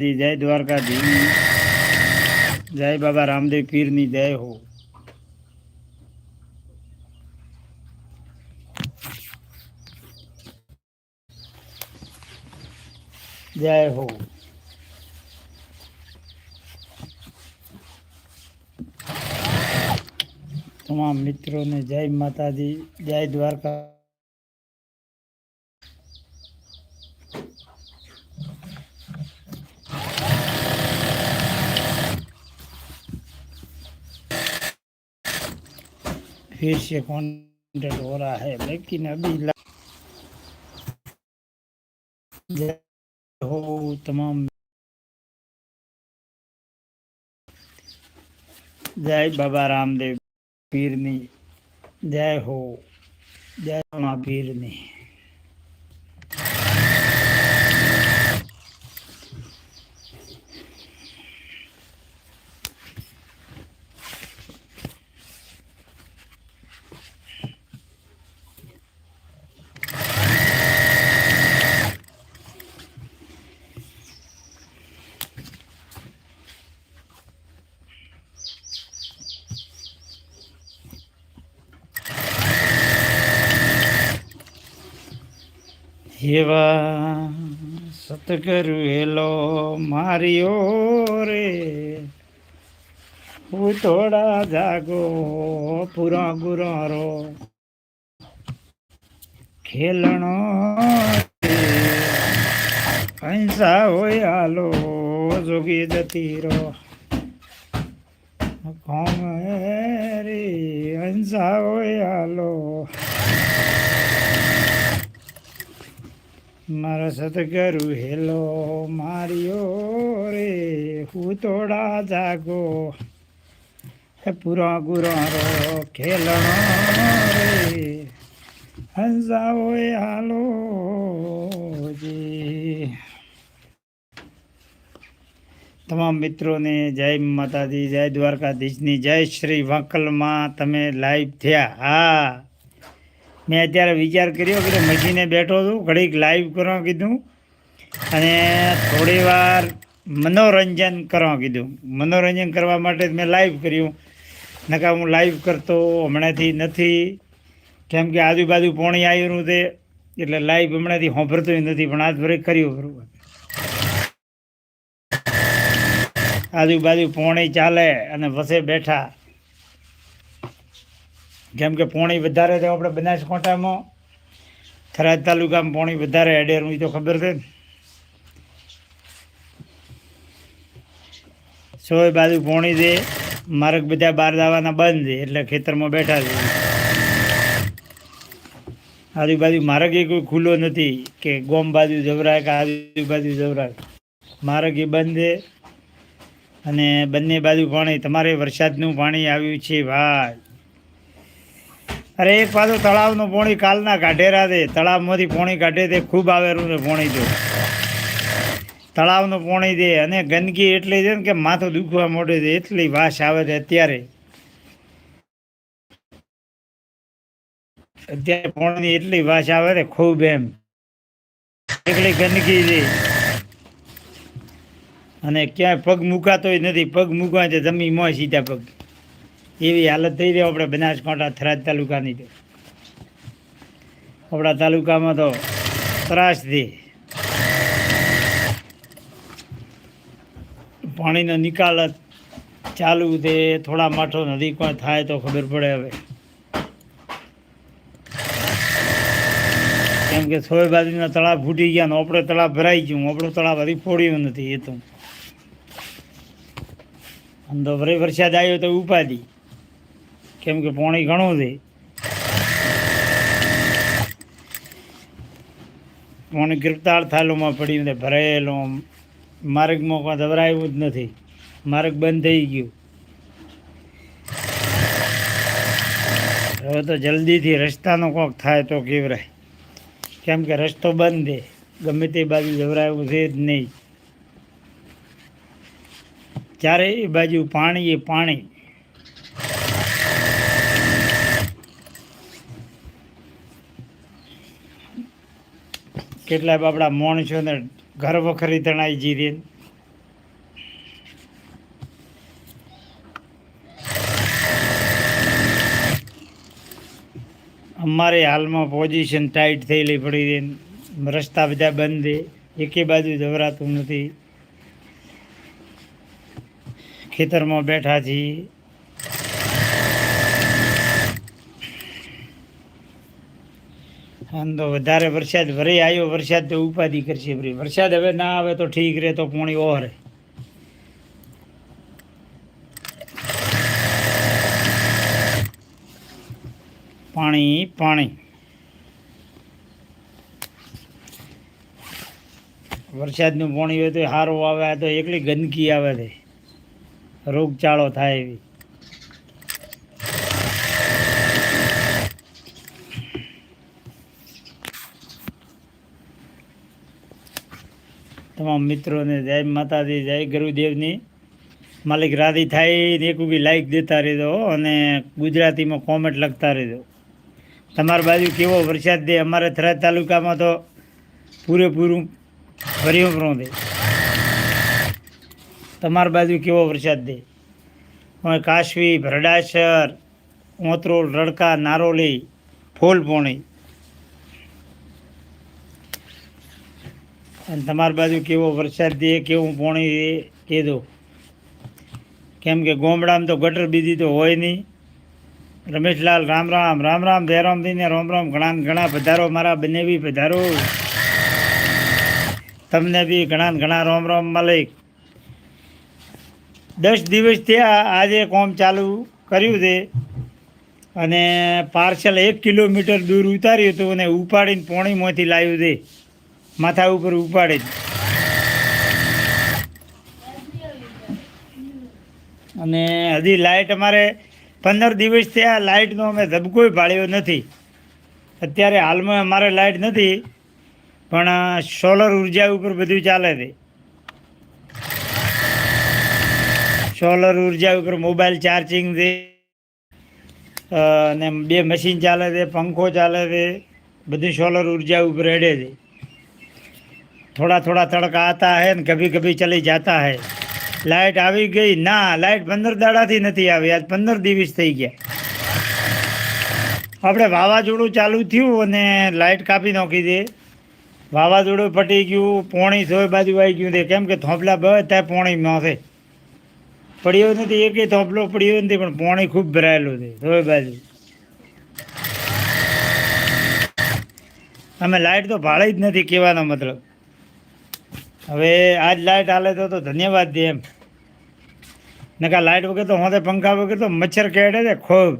જય દ્વારકાધીશ જય બાબા રામદેવ પીરની જય હો જય હો તમામ મિત્રોને જય માતાજી જય દ્વારકા फिर से कॉन्टेक्ट हो रहा है, लेकिन अभी हो तमाम जय बाबा रामदेव पीरनी जय हो, जय पीरनी એવા સતગરુ એલો માર્યો રે. થોડા જાગો, પુરા ગુરારો. ખેલણો પૈસા હોય આલો જોગી જતી રો કોમ રે હંસા હોય હાલો. મારા સદગરુ, હેલો માર્યો રે, હું તોડા જાગો. હે પૂરા ગુરારો, ખેલણો રે. હંસાઓ હાલો જી. તમામ મિત્રોને જય માતાજી, જય દ્વારકાધીશની, જય શ્રી વાંકલમાં તમે લાઈવ થયા. હા. મેં અત્યારે વિચાર કર્યો કે મશીને બેઠો છું, ઘડીક લાઈવ કરવા કીધું અને થોડી વાર મનોરંજન કરવા કીધું. મનોરંજન કરવા માટે જ મેં લાઈવ કર્યું. નકા હું લાઈવ કરતો હમણાંથી નથી. કેમ કે આજુબાજુ પોણી આવ્યું તે એટલે લાઈવ હમણાંથી સાંભળતો નથી, પણ આજ ભરે કર્યું ખરું આજુબાજુ પોણી ચાલે અને વસે બેઠા. કેમ કે પોણી વધારે તો આપણે બનાસકાંઠામાં થરાદ તાલુકામાં પોણી વધારે અડેરું તો ખબર છે. સોય બાજુ પોણી દે માર્ગ બધા બહાર દાવાના બંધ છે, એટલે ખેતરમાં બેઠા છે. આજુબાજુ માર્ગ એ કોઈ ખુલ્લો નથી કે ગોમ બાજુ જવરાય કે આજુબાજુ જવરાય. માર્ગ એ બંધ છે અને બંને બાજુ પાણી, તમારે વરસાદનું પાણી આવ્યું છે ભાઈ. અરે, એક પાછું તળાવનું પોણી કાલના કાઢેરા દે. તળાવમાંથી પોણી કાઢે તે ખૂબ આવેલું છે પોણી તો. તળાવનું પોણી દે. અને ગંદકી એટલી છે ને કે માથું દુખવા મોડે છે. એટલી વાસ આવે છે અત્યારે. અત્યારે પોણીની એટલી વાસ આવે છે ખૂબ એમ. એટલી ગંદકી છે. અને ક્યાંય પગ મુકાતોય નથી. પગ મૂકવા છે જમીમાં સીધા પગ. એવી હાલત થઈ રહી આપણે બનાસકાંઠા થરાદ તાલુકાની તો. આપણા તાલુકામાં તો ત્રાસથી પાણીનો નિકાલ ચાલુ તે થોડા માઠો નદી કોઈ થાય તો ખબર પડે હવે. કેમ કે સોય બાજુના તળાવ ફૂટી ગયા આપણે તળાવ ભરાઈ ગયું. આપણું તળાવ હજી ફોડ્યું નથી એ તો. વરે વરસાદ આવ્યો તો ઉપાધિ. કેમ કે પાણી ઘણું છે. પાણી ગિરફતાર થાલોમાં પડ્યું ને ભરાયેલું માર્ગમાં કાં દબરાયું જ નથી. માર્ગ બંધ થઈ ગયું. હવે તો જલ્દીથી રસ્તાનો કોક થાય તો કેવરાય. કેમ કે રસ્તો બંધ છે. ગમે તે બાજુ જવરાયું છે જ નહીં. ચારે એ બાજુ પાણી એ પાણી. કેટલાય બાપડા ને ઘર વખરી તણાઈ જી જીરીએ અમારે હાલમાં પોઝિશન ટાઈટ થયેલી પડી રહી રસ્તા બધા બંધ એકે બાજુ જવરાતું નથી. ખેતરમાં બેઠા છીએ. તો વધારે વરસાદ વરે આવ્યો વરસાદ તો ઉપાધિ કરશે ભરી વરસાદ હવે ના આવે તો ઠીક રહે, તો પોણી ઓહરે. પાણી પાણી. વરસાદનું પાણી હોય તો સારું આવે તો એકલી ગંદકી આવે છે. રોગચાળો થાય એવી. તમામ મિત્રોને જય માતાજી, જય ગુરુદેવની. માલિક રાધી થાય એક બી લાઈક દેતા રહેજો અને ગુજરાતીમાં કોમેન્ટ લખતા રહેજો. તમારી બાજુ કેવો વરસાદ દે અમારે થરાદ તાલુકામાં તો પૂરેપૂરું ભર્યું ભરું દે તમારી બાજુ કેવો વરસાદ દે કાશવી ભરડાસર ઓતરોલ, રડકા, નારોલી, ફૂલપોણી અને તમારી બાજુ કેવો વરસાદ દે કેવું પોણી દે કીધો. કેમ કે ગોમડામાં તો ગટર બીજી તો હોય નહીં. રમેશલાલ, રામ રામ રામ રામ જયરામજીને રામ રામ ઘણા ઘણા પધારો, મારા બંને બી પધારો. તમને બી ઘણા ઘણા રામ રામ માલિક દસ દિવસ થયા આજે કોમ ચાલુ કર્યું છે. અને પાર્સલ એક કિલોમીટર દૂર ઉતાર્યું હતું અને ઉપાડીને પોણીમાંથી લાવ્યું છે. માથા ઉપર ઉપાડી અને હજી લાઇટ અમારે પંદર દિવસ થયા લાઇટનો અમે ધબકોય પાડ્યો નથી. અત્યારે હાલમાં અમારે લાઇટ નથી, પણ સોલર ઊર્જા ઉપર બધું ચાલે છે. સોલર ઊર્જા ઉપર મોબાઈલ ચાર્જિંગ છે અને બે મશીન ચાલે છે, પંખો ચાલે છે, બધું સોલર ઊર્જા ઉપર હેડે છે. થોડા થોડા તડકા આતા હે ને કભી કભી ચલી જતા હે. લાઇટ આવી ગઈ, ના લાઇટ પંદર દાડાથી નથી આવી, આજ પંદર દિવસ થઈ ગયા. આપણે વાવાઝોડું ચાલુ થયું અને લાઇટ કાપી નાખી દે. વાવાઝોડું પટી ગયું, પોણી સોય બાજુ આવી ગયું તે કેમ કે થોપલા બધા પોણીમાં છે. પડ્યો નથી એકે થોપલો પડ્યો નથી, પણ પોણી ખૂબ ભરાયેલું છે, સોય બાજુ. અમે લાઇટ તો ભાળે જ નથી કહેવાનો મતલબ. હવે આજ લાઇટ હાલે તો તો ધન્યવાદ દે એમ. નકા લાઇટ વગર તો હોતે પંખા વગર તો મચ્છર કેડે છે ખૂબ.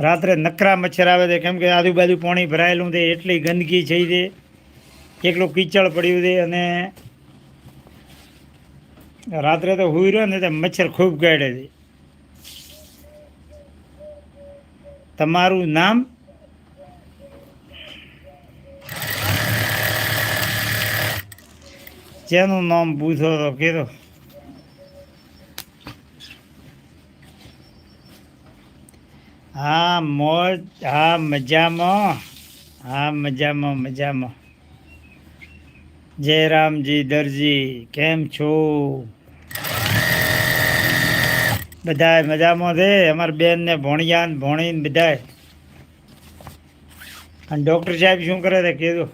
રાત્રે નકરા મચ્છર આવે છે, કેમ કે આજુબાજુ પાણી ભરાયેલું છે, એટલી ગંદકી થઈ તે એકલું કીચડ પડ્યું છે અને રાત્રે તો હુઈ રહ્યો ને તે મચ્છર ખૂબ કેડે છે. તમારું નામ? જેનું નામ તો કીધો હા મોજ હા મજામાં હા મજામાં મજામાં જયરામજી દરજી કેમ છો બધા મજામાં છે અમારી બેન ને ભણ્યા ને ભણીને બધાય અને ડૉક્ટર સાહેબ શું કરે છે કીધું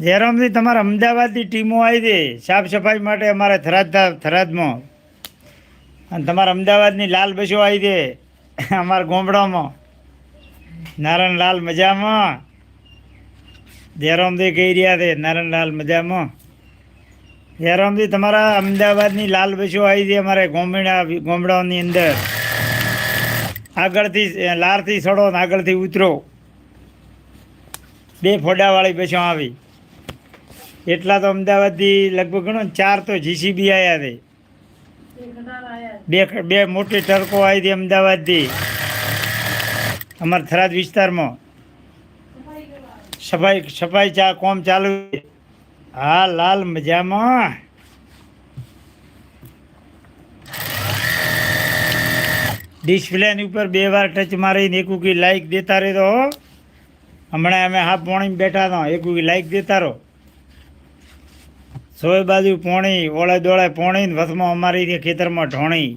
જયરામજી, તમારે અમદાવાદની ટીમો આવી છે. સાફ સફાઈ માટે અમારે થરાદ થરાદમાં. અને તમારે અમદાવાદની લાલ બસો આવી હતી અમારા ગોમડામાં. નારાયણલાલ મજામાં. જયરામજી કહી રહ્યા છે નારાયણલાલ મજામાં. જયરામજી, તમારા અમદાવાદની લાલ બસો આવી હતી અમારે ગોમડા ગોમડાઓની અંદર. આગળથી લારથી સડો ને આગળથી ઉતરો. બે ફોડાવાળી બસો આવી. એટલા તો અમદાવાદથી લગભગ ગણો ને ચાર તો જીસીબી આવ્યા છે. બે બે મોટી ટર્કો આવી હતી અમદાવાદથી. અમારા થરાદ વિસ્તારમાં. સફાઈ સફાઈ ચા કોમ ચાલુ છે. હા લાલ મજામાં. ડિસ્પ્લેની ઉપર બે વાર ટચ મારીને એક ઉકી લાઈક દેતા રહેતો હો. હમણાં અમે હા પોણીમાં બેઠા હતા. એક ઉકી લાઈક દેતા રહો. સોય બાજુ પોણી, ઓળે દોળે પોણી વસમાં અમારી કે ખેતરમાં ઢોણી.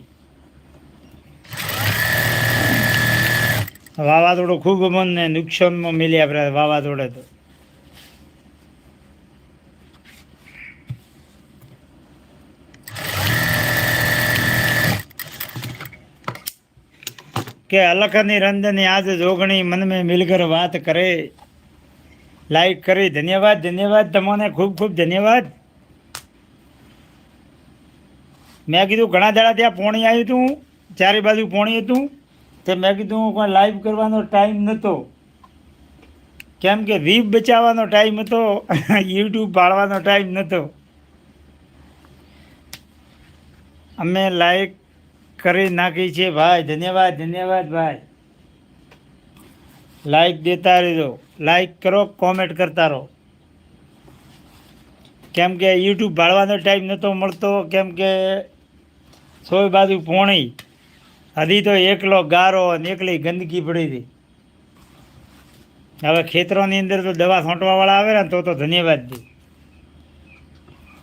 વાવાઝોડું ખૂબ મનને નુકસાનમાં મિલી આપણે વાવાઝોડે તો. કે અલખની રંજની આજ જોગણી મન મેં મિલકર વાત કરે. લાઈક કરી, ધન્યવાદ ધન્યવાદ, તમને ખૂબ ખૂબ ધન્યવાદ. મેં કીધું ઘણા દાડા ત્યાં પોણી આવ્યું હતું ચારે બાજુ પોણી હતું, તે મેં કીધું કોઈ લાઈવ કરવાનો ટાઈમ નહોતો કેમ કે રીપ બચાવવાનો ટાઈમ હતો યુટ્યુબ પાડવાનો ટાઈમ નહોતો અમે લાઈક કરી નાખી છે, ભાઈ, ધન્યવાદ ધન્યવાદ, ભાઈ. લાઈક દેતા રહેજો. લાઈક કરો કોમેન્ટ કરતા રહો. કેમ કે યુટ્યુબ ભાળવાનો ટાઈમ નહોતો મળતો, કેમ કે સોય બાજુ પોણી. હજી તો એકલો ગારો અને એકલી ગંદકી પડી હતી. હવે ખેતરોની અંદર તો દવા છોંટવાવાળા આવે ને તો તો ધન્યવાદ દે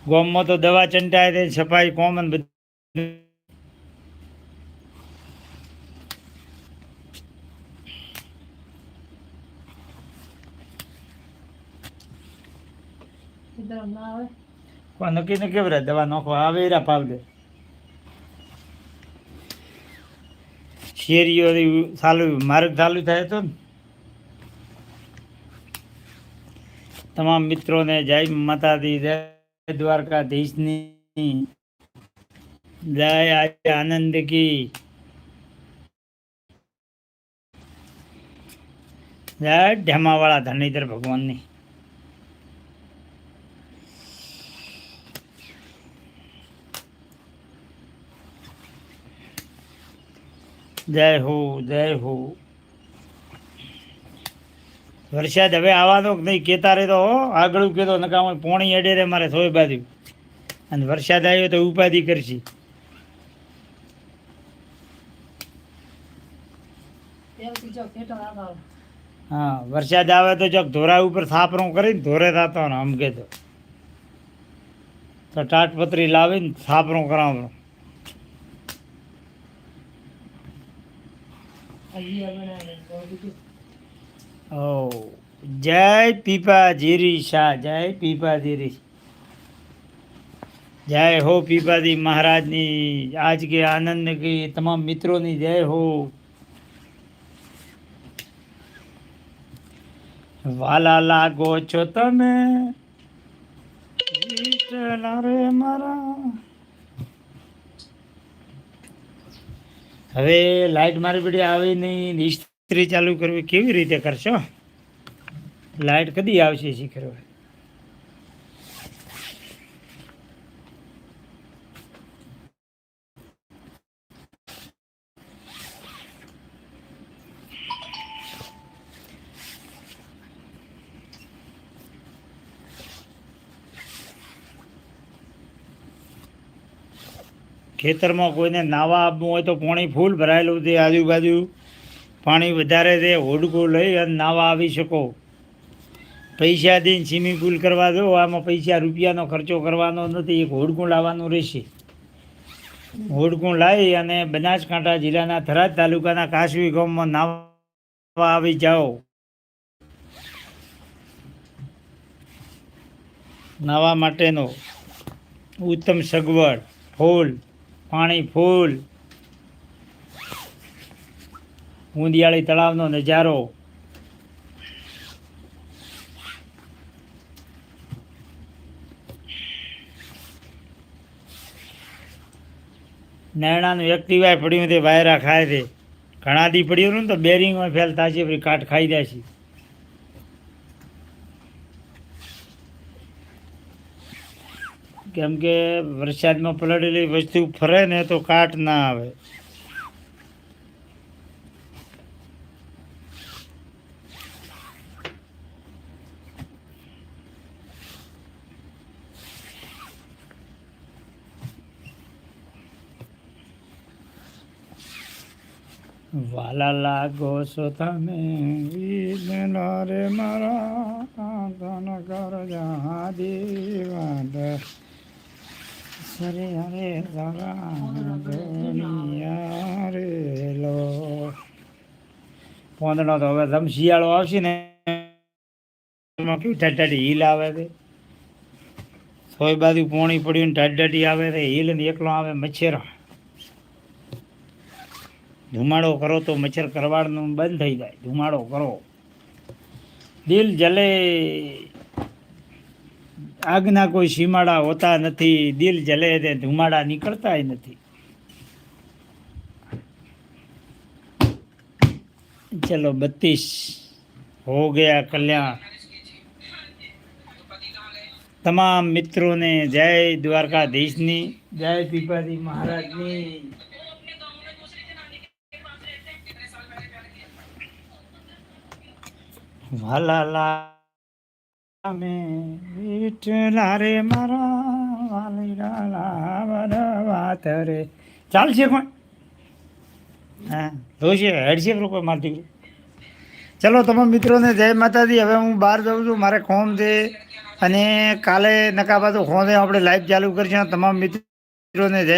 ગોમમાં તો દવા ચંટાય છે સફાઈ કોમન બધું. નક્કી નક્કી દવા નોખવા આવે એરા પાવડર શેરીઓ ચાલુ માર્ગ ચાલુ થાય તો તમામ મિત્રોને જય માતાજી, જય દ્વારકાધીશની, જય આજે આનંદ કી. જય ઢેમાવાળા ધણીધર ભગવાનની. જય હો જય હો. વરસાદ હવે આવવાનો નહીં કેતા રહેતો હો આગળ કહેતો નકામ પોણી અડે રે મારે સોય બાજુ. અને વરસાદ આવ્યો તો ઉપાધિ કરશી. હા વરસાદ આવે તો ચોક ધોરા ઉપર થાપરું કરીને ધોરે થતો ને આમ કહેતો તો ટાટપત્રી લાવીને થાપરું કરાવવાનું. ઓ, જય પીપા જીરી શાહ, જય પીપા જીરી. જય હો પીપાજી મહારાજની, આજ કે આનંદ કે તમામ મિત્રોની જય હો. વાલા લાગો છો તમે મારા. હવે લાઈટ મારી પડી, આવી નહીં ઇસ્ત્રી ચાલુ કરવી, કેવી રીતે કરશો? લાઈટ કદી આવશે શીખર ખેતરમાં કોઈને નાવા આપવું હોય તો પાણી ફૂલ ભરાયેલું છે આજુબાજુ. પાણી વધારે છે, હોડકું લઈ અને નાવા આવી શકો. પૈસા દઈને સ્વિમિંગ પુલ કરવા દો આમાં પૈસા રૂપિયાનો ખર્ચો કરવાનો નથી, એક હોડકું લાવવાનું રહેશે. હોડકું લાવી અને બનાસકાંઠા જિલ્લાના થરાદ તાલુકાના કાશવી ગામમાં નાવા આવી જાઓ. નાવા માટેનો ઉત્તમ સગવડ, ફૂલ પાણી ફૂલ. ઊંધિયાળી તળાવનો નજારો. નૈણાનું એક્ટિવાય પડ્યું તે વાયરા ખાય છે ઘણા દી પડ્યું ને તો બેરિંગમાં ફેલ થશે, પછી કાટ ખાઈ જાય છે. કેમ કે વરસાદમાં પલળેલી વસ્તુ ફરે ને તો કાટ ના આવે. વાલા લાગો છો તમે મારા કાંતન કર જા હરે હરે લો પોંદડો તો હવે તમે શિયાળો આવશે ને, એમાં કેવું ટાટાટી હિલ આવે છે? સોય બાજુ પોણી પડ્યું ને ટાટાટી આવે છે, હિલ ને એકલો આવે મચ્છર. ધુમાડો કરો તો મચ્છર કરવાડનું બંધ થઈ જાય, ધુમાડો કરો. દિલ જલે આગના કોઈ સીમાડા હોતા નથી દિલ જલે તે ધુમાડા નીકળતા નથી. ચલો બત્તીસ હો ગયા કલ્યાણ. તમામ મિત્રોને જય દ્વારકાધીશની. જય પીપાજી મહારાજની. વાલાલા. મે વિઠલા રે મારા વાત રે. ચાલશે કોણ? હા જોશે હેડશે પેલો કોઈ માર દીકરું ચલો તમામ મિત્રોને જય માતાજી. હવે હું બહાર જાઉં છું. મારે ખોમ છે અને કાલે નકાબા તો ખોને આપણે લાઈવ ચાલુ કરીશું. તમામ મિત્રોને જય